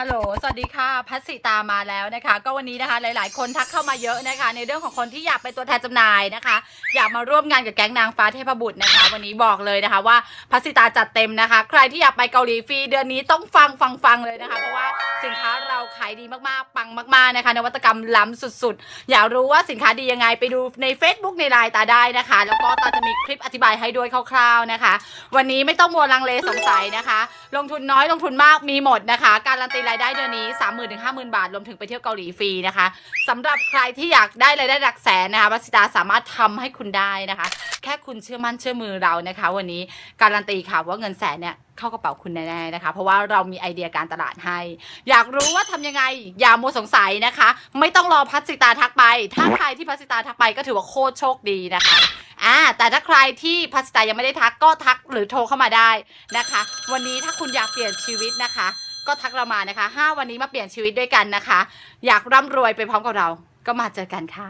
ฮัลโหล สวัสดีค่ะ พัสิตามาแล้วนะคะ ก็วันนี้นะคะหลาย ๆ คนทักเข้ามาเยอะนะคะ ในเรื่องของคนที่อยากเป็นตัวแทนจำหน่ายนะคะ อยากมาร่วมงานกับแก๊งนางฟ้าเทพบุตรนะคะ วันนี้บอกเลยนะคะว่าพัสสิตาจัดเต็มนะคะ ใครที่อยากไปเกาหลีฟรีเดือนนี้ต้องฟังฟังฟังเลยนะคะ เพราะว่าสินค้าเราขายดีมาก ๆ ปังมาก ๆ นะคะ นวัตกรรมล้ำสุด ๆ อยากรู้ว่าสินค้าดียังไงไปดูใน Facebook ในไลน์ตาได้นะคะ แล้วก็ตาจะมีคลิปอธิบายให้ด้วยคร่าว ๆ นะคะ วันนี้ไม่ต้องมัวลังเลสงสัยนะคะ ลงทุนน้อยลงทุนมากมีหมดนะคะ การันตีรายได้เดือนนี้ 3 0 0 0 0ถึง50,000 บาท รวมถึงไปเที่ยวเกาหลีฟรีนะคะสำหรับใครที่อยากได้รายได้หลักแสนนะคะวัสสิตาสามารถทำให้คุณได้นะคะ แค่คุณเชื่อมั่นเชื่อมือเรานะคะ วันนี้การันตีค่ะว่าเงินแสนเนี่ยเข้ากระเป๋าคุณแน่ๆนะคะ เพราะว่าเรามีไอเดียการตลาดให้ อยากรู้ว่าทำยังไง อย่ามัวสงสัยนะคะ ไม่ต้องรอพัสสิตาทักไป ถ้าใครที่พัสสิตาทักไปก็ถือว่าโคตรโชคดีนะคะอ่าแต่ถ้าใครที่พัสสิตายังไม่ได้ทักก็ทักหรือโทรเข้ามาได้นะคะ วันนี้ถ้าคุณอยากเปลี่ยนชีวิตนะคะ ก็ทักเรามานะคะ 5 วันนี้มาเปลี่ยนชีวิตด้วยกันนะคะ อยากร่ำรวยไปพร้อมกับเรา ก็มาเจอกันค่ะ